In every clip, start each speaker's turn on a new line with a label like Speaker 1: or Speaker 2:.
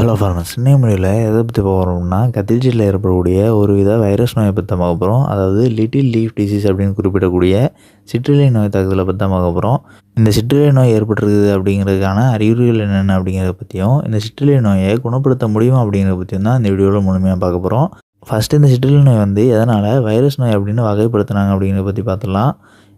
Speaker 1: Hello farmers இன்னைய முறையில் எதை பற்றி போகிறோம்னா கத்திரிச்சியில் ஏற்படக்கூடிய ஒரு வித வைரஸ் நோயை பற்றி தான் பார்க்க போகிறோம் அதாவது லிட்டில் லீஃப் டிசீஸ் அப்படின்னு குறிப்பிடக்கூடிய சிற்றிலை நோய் தாக்குதலை பற்றி தான் பார்க்க போகிறோம் இந்த சிற்றிலை நோய் ஏற்பட்டிருக்குது அப்படிங்கிறதுக்கான அறிகுறிகள் என்னென்ன அப்படிங்கிறத பற்றியும் இந்த சிற்றிலை நோயை குணப்படுத்த முடியுமா அப்படிங்கிறத பற்றியும் தான் இந்த வீடியோவில் முழுமையாக பார்க்க போகிறோம் ஃபஸ்ட்டு இந்த சிற்றிலை நோய் வந்து எதனால் வைரஸ் நோய் அப்படின்னு வகைப்படுத்தினாங்க அப்படிங்கிறத பற்றி பார்த்துடலாம்.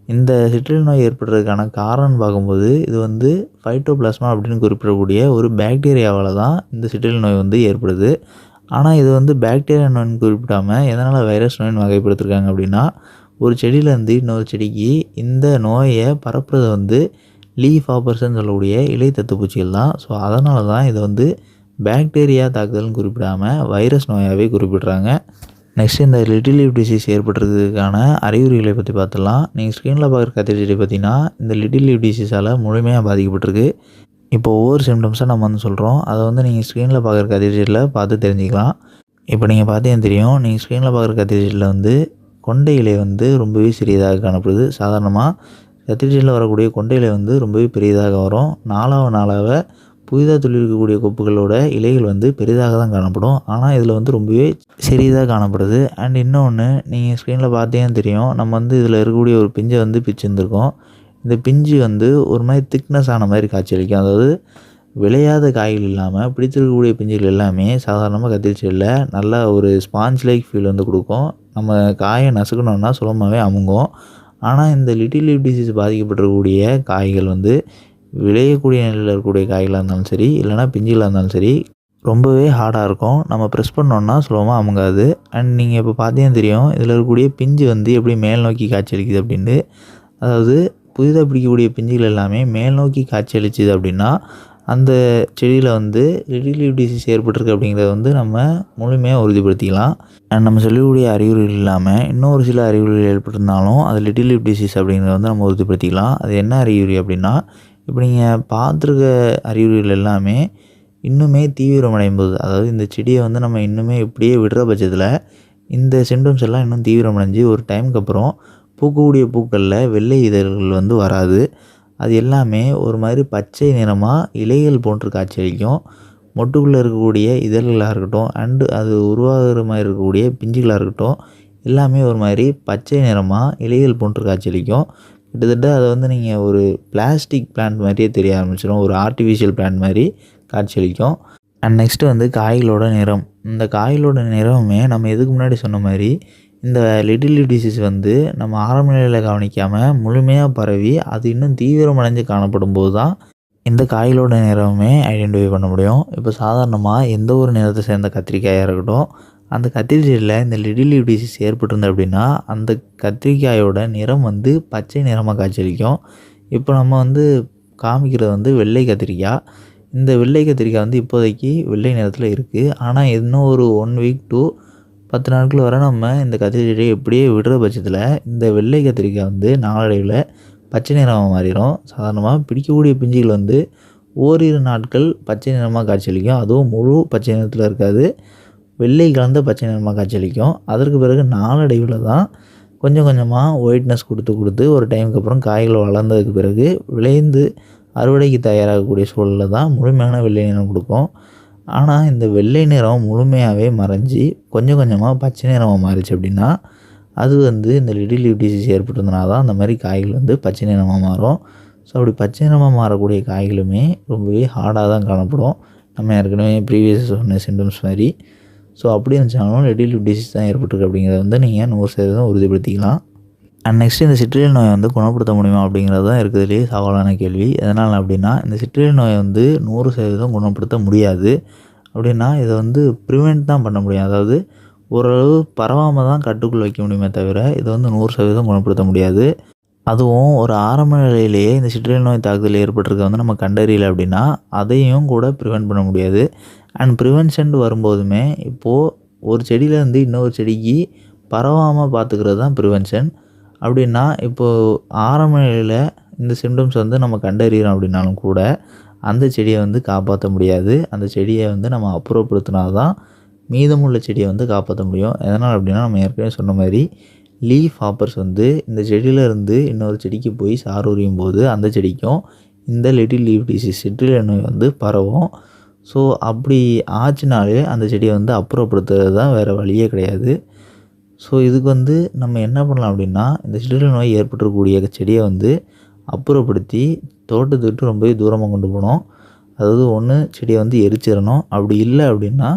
Speaker 1: இந்த சிற்றில் நோய் ஏற்படுறதுக்கான காரணம் பார்க்கும்போது இது வந்து ஃபைட்டோபிளாஸ்மா அப்படின்னு குறிப்பிடக்கூடிய ஒரு பாக்டீரியாவால் தான் இந்த சிற்றில் நோய் வந்து ஏற்படுது. ஆனால் இது வந்து பாக்டீரியா நோய்னு குறிப்பிடாமல் எதனால் வைரஸ் நோய்னு வகைப்படுத்திருக்காங்க அப்படின்னா ஒரு செடியிலேருந்து இன்னொரு செடிக்கு இந்த நோயை பரப்புறது வந்து லீஃப் ஆப்பர்ஸ்ன்னு சொல்லக்கூடிய இலை தத்துப்பூச்சிகள் தான். ஸோ அதனால தான் இதை வந்து பாக்டீரியா தாக்குதல்னு குறிப்பிடாமல் வைரஸ் நோயாகவே குறிப்பிடுறாங்க. நெக்ஸ்ட் இந்த லிட்டில் லீவ் டிசீஸ் ஏற்படுறதுக்கான அறிகுறிகளை பற்றி பார்த்துடலாம். நீங்கள் ஸ்க்ரீனில் பார்க்குற கத்திரி பார்த்தீங்கன்னா இந்த லிட்டில் லீவ் டிசீஸால் முழுமையாக பாதிக்கப்பட்டிருக்கு. இப்போ ஒவ்வொரு சிம்டம்ஸாக நம்ம வந்து சொல்கிறோம் அதை வந்து நீங்கள் ஸ்க்ரீனில் பார்க்குற கத்திரி பார்த்து தெரிஞ்சுக்கலாம். இப்போ நீங்கள் பார்த்தீங்கன்னா தெரியும். நீங்கள் ஸ்க்ரீனில் பார்க்குற கத்திரி வந்து கொண்டை இலை வந்து ரொம்பவே சிறியதாக காணப்படுது. சாதாரணமாக கத்திரிச்சியில் வரக்கூடிய கொண்டை இலை வந்து ரொம்பவே பெரியதாக வரும். நாளாக நாளாக புதிதாக துளிர்க்கக்கூடிய கொப்புகளோட இலைகள் வந்து பெரிதாக தான் காணப்படும். ஆனால் இதில் வந்து ரொம்பவே சிறியதாக காணப்படுது. அண்ட் இன்னொன்று நீங்கள் ஸ்க்ரீனில் பார்த்தீங்கன்னா தெரியும். நம்ம வந்து இதில் இருக்கக்கூடிய ஒரு பிஞ்சை வந்து பிச்சுருந்துருக்கோம். இந்த பிஞ்சு வந்து ஒரு மாதிரி திக்னஸ் ஆன மாதிரி காட்சியளிக்கும். அதாவது விளையாத காய்கள் இல்லாமல் பிடித்திருக்கக்கூடிய பிஞ்சுகள் எல்லாமே சாதாரணமாக கத்திரி செடியில் நல்லா ஒரு ஸ்பாஞ்ச் லைக் ஃபீல் வந்து கொடுக்கும். நம்ம காயை நசுக்கணுன்னா சுலபமாகவே அமுங்கும். ஆனால் இந்த லிட்டில் லீவ் டிசீஸ் பாதிக்கப்பட்டிருக்கக்கூடிய காய்கள் வந்து விளையக்கூடிய நிலையில் இருக்கக்கூடிய காய்களாக இருந்தாலும் சரி இல்லைனா பிஞ்சுகளாக இருந்தாலும் சரி ரொம்பவே ஹார்டாக இருக்கும். நம்ம ப்ரெஸ் பண்ணோன்னா சுலபமாக அமுங்காது. அண்ட் நீங்கள் இப்போ பார்த்தீங்கன்னா தெரியும் இதில் இருக்கக்கூடிய பிஞ்சு வந்து எப்படி மேல் நோக்கி காய்ச்சலிக்குது அப்படின்ட்டு. அதாவது புதிதாக பிடிக்கக்கூடிய பிஞ்சுகள் எல்லாமே மேல் நோக்கி காய்ச்சலிச்சுது அப்படின்னா அந்த செடியில் வந்து லிட்டில் டிசீஸ் ஏற்பட்டிருக்கு அப்படிங்கிறத வந்து நம்ம முழுமையாக உறுதிப்படுத்திக்கலாம். அண்ட் நம்ம சொல்லக்கூடிய அறிகுறிகள் இல்லாமல் இன்னொரு சில அறிகுறிகள் ஏற்பட்டிருந்தாலும் அது லிட்டில் லீவ் டிசீஸ் அப்படிங்கிறத வந்து நம்ம உறுதிப்படுத்திக்கலாம். அது என்ன அறிகுறி அப்படின்னா இப்போ நீங்கள் பார்த்துருக்க அறிகுறிகள் எல்லாமே இன்னுமே தீவிரமடையும் போது அதாவது இந்த செடியை வந்து நம்ம இன்னுமே இப்படியே விடுற பட்சத்தில் இந்த சிம்டம்ஸ் எல்லாம் இன்னும் தீவிரமடைஞ்சு ஒரு டைமுக்கு அப்புறம் பூக்கக்கூடிய பூக்களில் வெள்ளை இதழ்கள் வந்து வராது. அது எல்லாமே ஒரு மாதிரி பச்சை நிறமாக இலைகள் போன்று காட்சியளிக்கும். மொட்டுக்குள்ளே இருக்கக்கூடிய இதழ்களாக இருக்கட்டும் அண்டு அது உருவாகிற மாதிரி இருக்கக்கூடிய பிஞ்சுகளாக இருக்கட்டும் எல்லாமே ஒரு மாதிரி பச்சை நிறமாக இலைகள் போன்று காட்சியளிக்கும். கிட்டத்தட்ட அதை வந்து நீங்கள் ஒரு பிளாஸ்டிக் பிளான்ட் மாதிரியே தெரிய ஆரம்பிச்சிடும் ஒரு ஆர்டிஃபிஷியல் பிளான்ட் மாதிரி காட்சியளிக்கும். அண்ட் நெக்ஸ்ட்டு வந்து காய்களோட நிறம். இந்த காய்களோட நிறமுமே நம்ம எதுக்கு முன்னாடி சொன்ன மாதிரி இந்த லிட்டில் டிசீஸ் வந்து நம்ம ஆரம்ப நிலையில் கவனிக்காமல் முழுமையாக பரவி அது இன்னும் தீவிரமடைஞ்சு காணப்படும் போது தான் இந்த காய்களோட நிறமுமே ஐடென்டிஃபை பண்ண முடியும். இப்போ சாதாரணமாக எந்த ஒரு நிறத்தை சேர்ந்த கத்திரிக்காயாக இருக்கட்டும் அந்த கத்திரிச்செடியில் இந்த லிட்டில் லீவ் டிசீஸ் ஏற்பட்டிருந்தது அப்படின்னா அந்த கத்திரிக்காயோட நிறம் வந்து பச்சை நிறமாக காட்சியளிக்கும். இப்போ நம்ம வந்து காமிக்கிறது வந்து வெள்ளை கத்திரிக்காய் இந்த வெள்ளை கத்திரிக்காய் வந்து இப்போதைக்கு வெள்ளை நிறத்தில் இருக்குது ஆனால் இன்னும் ஒரு ஒன் வீக் டூ பத்து நாட்கள் வரை நம்ம இந்த கத்திரி எப்படியே விடுற பட்சத்தில் இந்த வெள்ளை கத்திரிக்காய் வந்து நாளடைவில் பச்சை நிறமாக மாறிடும் சாதாரணமாக பிடிக்கக்கூடிய பிஞ்சுகள் வந்து ஓரிரு நாட்கள் பச்சை நிறமாக காட்சியளிக்கும். அதுவும் முழு பச்சை நிறத்தில் இருக்காது. வெள்ளை கலந்த பச்சை நிறமாக காட்சியளிக்கும் அதற்கு பிறகு நாளடைவில் தான் கொஞ்சம் கொஞ்சமாக ஒயிட்னஸ் கொடுத்து கொடுத்து ஒரு டைமுக்கு அப்புறம் காய்கள் வளர்ந்ததுக்கு பிறகு விளைந்து அறுவடைக்கு தயாராகக்கூடிய சூழலில் தான் முழுமையான வெள்ளை நிறம் கொடுக்கும். ஆனால் இந்த வெள்ளை நிறம் முழுமையாகவே மறைஞ்சி கொஞ்சம் கொஞ்சமாக பச்சை நிறமாக மாறிச்சு அப்படின்னா அது வந்து இந்த லிடில் லீவ் டிசீஸ் ஏற்பட்டிருந்தனால தான் அந்த மாதிரி காய்கள் வந்து பச்சை நிறமாக மாறும். ஸோ அப்படி பச்சை நிறமாக மாறக்கூடிய காய்களுமே ரொம்பவே ஹார்டாக தான் காணப்படும். நம்ம ஏற்கனவே ப்ரீவியஸ் சொன்ன சிம்டம்ஸ் மாதிரி. ஸோ அப்படி இருந்துச்சாலும் லிட்டில் டிசீஸ் தான் ஏற்பட்டிருக்கு அப்படிங்கிறத வந்து நீங்கள் நூறு சதவீதம் உறுதிப்படுத்திக்கலாம்? அண்ட் நெக்ஸ்ட் இந்த சிற்றியல் நோயை வந்து குணப்படுத்த முடியுமா அப்படிங்கிறது தான் இருக்கிறதுலேயே சவாலான கேள்வி. எதனால் அப்படின்னா இந்த சிற்றியல் நோயை வந்து நூறு சதவீதம் குணப்படுத்த முடியாது. அப்படின்னா இதை வந்து ப்ரிவெண்ட் தான் பண்ண முடியும். அதாவது ஓரளவு பரவாமல் தான் கட்டுக்குள் வைக்க முடியுமே தவிர இதை வந்து நூறு சதவீதம் குணப்படுத்த முடியாது. அதுவும் ஒரு ஆரம்ப நிலையிலேயே இந்த சிற்றியல் நோய் தாக்குதல் ஏற்பட்டிருக்க வந்து நம்ம கண்டறியலை அப்படின்னா அதையும் கூட ப்ரிவெண்ட் பண்ண முடியாது. அண்ட் ப்ரிவென்ஷன் வரும்போதுமே இப்போது ஒரு செடியிலேருந்து இன்னொரு செடிக்கு பரவாமல் பார்த்துக்கிறது தான் ப்ரிவென்ஷன் அப்படின்னா இப்போது ஆரம்ப நிலையில் இந்த சிம்டம்ஸ் வந்து நம்ம கண்டறிகிறோம் அப்படின்னாலும் கூட அந்த செடியை வந்து காப்பாற்ற முடியாது. அந்த செடியை வந்து நம்ம அப்புறப்படுத்தினா தான் மீதமுள்ள செடியை வந்து காப்பாற்ற முடியும். எதனால் அப்படின்னா நம்ம ஏற்கனவே சொன்ன மாதிரி லீஃப் ஹாப்பர்ஸ் வந்து இந்த செடியிலேருந்து இன்னொரு செடிக்கு போய் சார் உரியும் போது அந்த செடிக்கும் இந்த லிட்டில் லீவ் டிசீஸ் சிற்றிலை நோய் வந்து பரவும். ஸோ அப்படி ஆச்சுனாலே அந்த செடியை வந்து அப்புறப்படுத்துறது தான் வேறு வழியே கிடையாது. ஸோ இதுக்கு வந்து நம்ம என்ன பண்ணலாம் அப்படின்னா இந்த சிறுநீரக நோய் ஏற்பட்டிருக்கக்கூடிய செடியை வந்து அப்புறப்படுத்தி தோட்டத்தை விட்டு ரொம்பவே தூரமாக கொண்டு போகணும். அதாவது ஒன்று செடியை வந்து எரிச்சிடணும். அப்படி இல்லை அப்படின்னா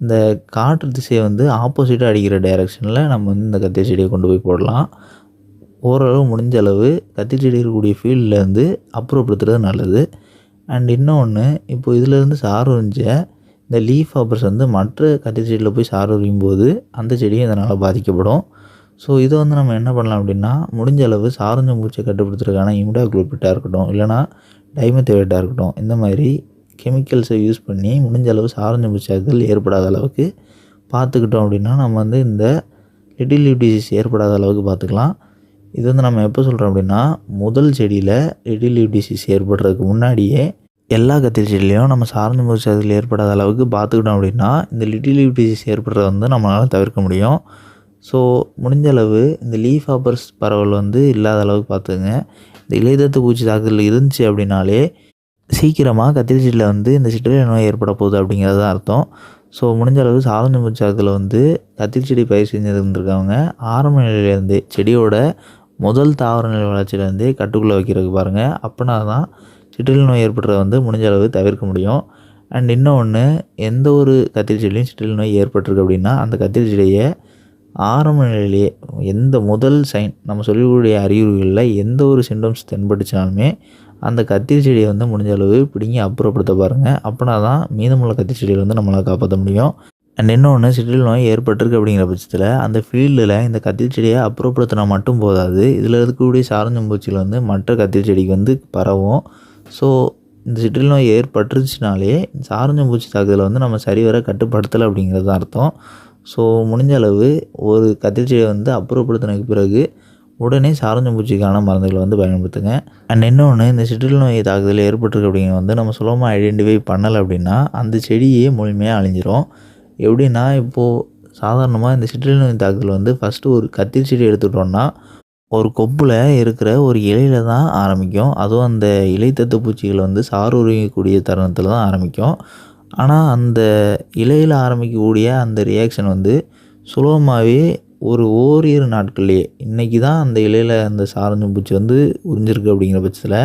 Speaker 1: இந்த காற்று திசையை வந்து ஆப்போசிட்டாக அடிக்கிற டைரெக்ஷனில் நம்ம வந்து இந்த கத்திரி செடியை கொண்டு போய் போடலாம். ஓரளவு முடிஞ்ச அளவு கத்திரி செடி இருக்கக்கூடிய ஃபீல்டில் வந்து அப்புறப்படுத்துறது நல்லது. அண்ட் இன்னொன்று இப்போ இதிலேருந்து சாறு உறிஞ்ச இந்த லீஃப் ஹாப்பர்ஸ் வந்து மற்ற கத்திரி செடியில் போய் சாறு உரியும் போது அந்த செடியும் இதனால் பாதிக்கப்படும். ஸோ இதை வந்து நம்ம என்ன பண்ணலாம் அப்படின்னா முடிஞ்ச அளவு சாரஞ்ச பூச்சியை கட்டுப்படுத்துறதுக்கான இமிடாக்ளோபிட்டாக இருக்கட்டும் இல்லைனா டைமத்தேவேட்டாக இருக்கட்டும் இந்த மாதிரி கெமிக்கல்ஸை யூஸ் பண்ணி முடிஞ்ச அளவு சாரஞ்ச பூச்சியாக்கள் ஏற்படாத அளவுக்கு பார்த்துக்கிட்டோம் அப்படின்னா நம்ம வந்து இந்த லிட்டில் லீவ் டிசீஸ் ஏற்படாத அளவுக்கு பார்த்துக்கலாம். இது வந்து நம்ம எப்போ சொல்கிறோம் அப்படின்னா முதல் செடியில் லிட்டில் லீவ் டிசீஸ் ஏற்படுறதுக்கு முன்னாடியே எல்லா கத்திரி செடியிலையும் நம்ம சார்ந்து பூச்சி அதில் ஏற்படாத அளவுக்கு பார்த்துக்கிட்டோம் அப்படின்னா இந்த லிட்டில் லீவ் டிசீஸ் ஏற்படுறத வந்து நம்மளால் தவிர்க்க முடியும். ஸோ முடிஞ்ச அளவு இந்த லீஃப் ஆப்பர்ஸ் பரவல் வந்து இல்லாத அளவுக்கு பார்த்துங்க. இந்த இலைதத்து பூச்சி தாக்குதல் இருந்துச்சு அப்படின்னாலே சீக்கிரமாக கத்திரி செடியில் வந்து இந்த சிற்றலை நோய் ஏற்பட போகுது அப்படிங்கிறது தான் அர்த்தம். ஸோ முடிஞ்ச அளவு சாரஞ்ச பூச்சி வந்து கத்திரி செடி பயிர் செஞ்சுருந்துருக்கவங்க ஆரம்ப நிலையிலேருந்து செடியோட முதல் தாவர நிலை வளர்ச்சியிலேருந்தே கட்டுக்குள்ளே வைக்கிறதுக்கு பாருங்கள் அப்படின்னா தான் சிற்றில் நோய் ஏற்படுறத வந்து முடிஞ்ச அளவு தவிர்க்க முடியும். அண்ட் இன்னொன்று எந்த ஒரு கத்திரி செடியிலையும் சிற்றில் நோய் ஏற்பட்டிருக்கு அப்படின்னா அந்த கத்திரி செடியை ஆரம்ப நிலையிலேயே எந்த முதல் சைன் நம்ம சொல்லக்கூடிய அறிகுறிகளில் எந்த ஒரு சிம்டம்ஸ் தென்பட்டுச்சாலுமே அந்த கத்திரி செடியை வந்து முடிஞ்ச அளவு பிடுங்கி அப்புறப்படுத்த பாருங்கள் அப்படின்னா தான் மீதமுள்ள கத்திரி செடியை வந்து நம்மளால் காப்பாற்ற முடியும். அண்ட் இன்னொன்று சிட்டில் நோய் ஏற்பட்டிருக்கு அப்படிங்கிற பட்சத்தில் அந்த ஃபீல்டில் இந்த கத்திரி செடியை அப்புறப்படுத்தினா மட்டும் போதாது. இதில் இருக்கக்கூடிய சாரஞ்சம்பூச்சியில் வந்து மற்ற கத்திரி செடிக்கு வந்து பரவும். ஸோ இந்த சிற்றில் நோய் ஏற்பட்டுருச்சுனாலே சாரஞ்சம்பூச்சி தாக்குதலை வந்து நம்ம சரிவர கட்டுப்படுத்தலை அப்படிங்கிறது தான் அர்த்தம். ஸோ முடிஞ்ச அளவு ஒரு கத்திரி செடியை வந்து அப்புறப்படுத்தினதுக்கு பிறகு உடனே சாரஞ்சம்பூச்சிக்கான மருந்துகளை வந்து பயன்படுத்துங்க. அண்ட் இன்னொன்று இந்த சிற்றில் நோய் தாக்குதல் ஏற்பட்டிருக்கு அப்படிங்கிற வந்து நம்ம சுலபமாக ஐடென்டிஃபை பண்ணலை அப்படின்னா அந்த செடியே முழுமையாக அழிஞ்சிரும். எப்படின்னா இப்போது சாதாரணமாக இந்த சிற்றில் நோய் தாக்குதல் வந்து ஃபஸ்ட்டு ஒரு கத்திரி செடி எடுத்துக்கிட்டோன்னா ஒரு கொப்பில் இருக்கிற ஒரு இலையில தான் ஆரம்பிக்கும். அதுவும் அந்த இலைத்தத்து பூச்சிகள் வந்து சாறு உருவிக்கக்கூடிய தருணத்தில் தான் ஆரம்பிக்கும். ஆனால் அந்த இலையில் ஆரம்பிக்கக்கூடிய அந்த ரியாக்ஷன் வந்து சுலபமாகவே ஒரு ஓரிரு நாட்கள்லேயே இன்றைக்கி தான் அந்த இலையில் அந்த சாரஞ்சு பூச்சி வந்து உறிஞ்சிருக்கு அப்படிங்கிற பட்சத்தில்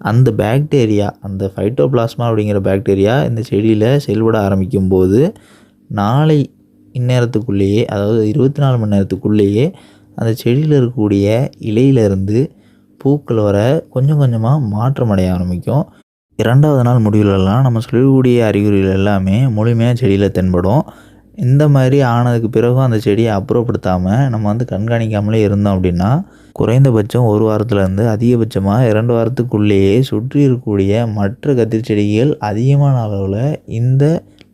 Speaker 1: அந்த பாக்டீரியா அந்த ஃபைட்டோபிளாஸ்மா அப்படிங்கிற பாக்டீரியா இந்த செடியில் செயல்பட ஆரம்பிக்கும் போது நாளை இந்நேரத்துக்குள்ளேயே அதாவது இருபத்தி நாலு மணி நேரத்துக்குள்ளேயே அந்த செடியில் இருக்கக்கூடிய இலையிலேருந்து பூக்கள் வர கொஞ்சம் கொஞ்சமாக மாற்றம் அடைய ஆரம்பிக்கும். இரண்டாவது நாள் முடிவுலலாம் நம்ம சொல்லக்கூடிய அறிகுறிகள் எல்லாமே முழுமையாக செடியில் தென்படும். இந்த மாதிரி ஆனதுக்கு பிறகும் அந்த செடியை அப்புறப்படுத்தாமல் நம்ம வந்து கண்காணிக்காமலே இருந்தோம் அப்படின்னா குறைந்தபட்சம் ஒரு வாரத்துலேருந்து அதிகபட்சமாக இரண்டு வாரத்துக்குள்ளேயே சுற்றி இருக்கக்கூடிய மற்ற கத்திரி செடிகள் அதிகமான அளவில் இந்த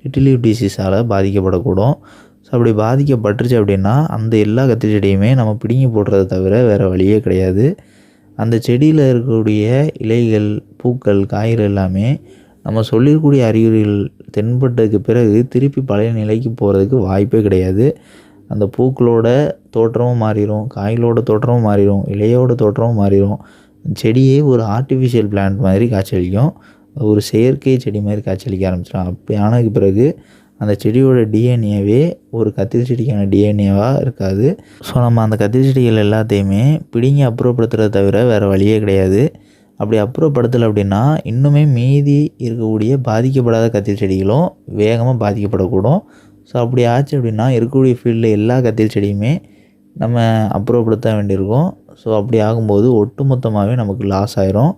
Speaker 1: லிட்டிலிவ் டிசீஸால் பாதிக்கப்படக்கூடும். ஸோ அப்படி பாதிக்கப்பட்டுருச்சு அப்படின்னா அந்த எல்லா கத்திரி செடியுமே நம்ம பிடுங்கி போடுறத தவிர வேறு வழியே கிடையாது. அந்த செடியில் இருக்கக்கூடிய இலைகள் பூக்கள் காய்கள் எல்லாமே நம்ம சொல்லியிருக்கக்கூடிய அறிகுறிகள் தென்பட்டதுக்கு பிறகு திருப்பி பழைய நிலைக்கு போகிறதுக்கு வாய்ப்பே கிடையாது. அந்த பூக்களோட தோற்றமும் மாறிடும் காய்களோட தோற்றமும் மாறிடும் இலையோட தோற்றமும் மாறிடும் செடியே ஒரு ஆர்டிஃபிஷியல் பிளான்ட் மாதிரி காய்ச்சலிக்கும் ஒரு செயற்கை செடி மாதிரி காய்ச்சலிக்க ஆரம்பிச்சிடும். அப்படி ஆனதுக்கு பிறகு அந்த செடியோட டிஎன்ஏவே ஒரு கத்திரி செடிக்கான டிஎன்ஏவாக இருக்காது. ஸோ நம்ம அந்த கத்திரி செடிகள் எல்லாத்தையுமே பிடிங்கி அப்புறப்படுத்துறத தவிர வேறு வழியே கிடையாது. அப்படி அப்புறப்படுத்தலை அப்படின்னா இன்னுமே மீதி இருக்கக்கூடிய பாதிக்கப்படாத கத்திரி செடிகளும் வேகமாக பாதிக்கப்படக்கூடும். ஸோ அப்படி ஆச்சு அப்படின்னா இருக்கக்கூடிய ஃபீல்டில் எல்லா கத்திரி செடியுமே நம்ம அப்புறப்படுத்த வேண்டியிருக்கும். ஸோ அப்படி ஆகும்போது ஒட்டுமொத்தமாகவே நமக்கு லாஸ் ஆயிரும்.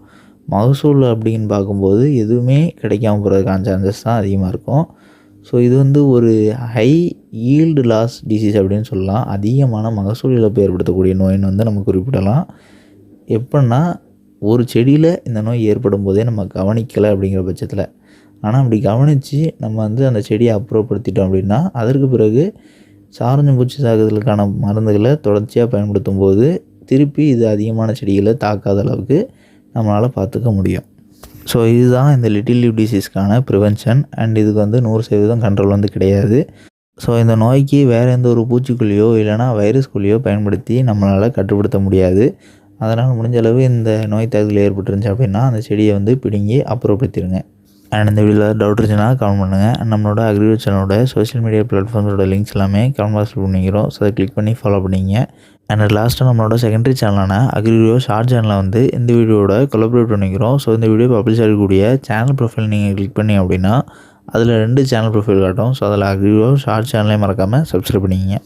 Speaker 1: மகசூல் அப்படின்னு பார்க்கும்போது எதுவுமே கிடைக்காம போகிறதுக்கான சான்சஸ் தான் அதிகமாக இருக்கும். ஸோ இது வந்து ஒரு ஹை ஈல்டு லாஸ் டிசீஸ் அப்படின்னு சொல்லலாம். அதிகமான மகசூல் இழப்பு ஏற்படுத்தக்கூடிய நோயின்னு வந்து நம்ம குறிப்பிடலாம். எப்படின்னா ஒரு செடியில் இந்த நோய் ஏற்படும் போதே நம்ம கவனிக்கலை அப்படிங்கிற பட்சத்தில். ஆனால் அப்படி கவனித்து நம்ம வந்து அந்த செடியை அப்புறப்படுத்திட்டோம் அப்படின்னா அதற்கு பிறகு சாரஞ்சு பூச்சி சாகுதலுக்கான மருந்துகளை தொடர்ச்சியாக பயன்படுத்தும் போது திருப்பி இது அதிகமான செடிகளை தாக்காத அளவுக்கு நம்மளால் பார்த்துக்க முடியும். ஸோ இதுதான் இந்த லிட்டில் லீவ் டிசீஸ்க்கான ப்ரிவென்ஷன் அண்ட் இதுக்கு வந்து நூறு சதவீதம் கண்ட்ரோல் வந்து கிடையாது. ஸோ இந்த நோய்க்கு வேறு எந்த ஒரு பூச்சிக்கொல்லியோ இல்லைனா வைரஸ் பயன்படுத்தி நம்மளால் கட்டுப்படுத்த முடியாது. அதனால் முடிஞ்ச அளவு இந்த நோய் தாக்குதல் ஏற்பட்டுருந்துச்சு அப்படின்னா அந்த செடியை வந்து பிடுங்கி அப்புறப்படுத்திடுங்க அண்ட் இந்த வீடியோவில் டவுட் இருந்துச்சுன்னா கமெண்ட் பண்ணுங்கள் நம்மளோட அக்ரிகல்ச்சர் சேனலோட சோஷியல் மீடியா பிளாட்ஃபார்ம்ஸோட லிங்க்ஸ் எல்லாமே கமெண்ட் பாக்ஸில் பண்ணிக்கிறோம் ஸோ அதை கிளிக் பண்ணி ஃபாலோ பண்ணிங்க அண்ட் லாஸ்ட்டாக நம்மளோட செகண்டரி சேனலான அக்ரிவியோ ஷார்ட் சேனலில் வந்து இந்த வீடியோட கொலபரேட் பண்ணிக்கிறோம் ஸோ இந்த வீடியோ பப்ளிஷ் ஆகக்கூடிய சேனல் ப்ரொஃபைல் நீங்கள் கிளிக் பண்ணி அப்படின்னா அதில் ரெண்டு சேனல் ப்ரொஃபைல் காட்டும். ஸோ அதில் அக்ரிவியோ ஷார்ட் சேனலே மறக்காமல் சப்ஸ்கிரைப் பண்ணிக்கிங்க.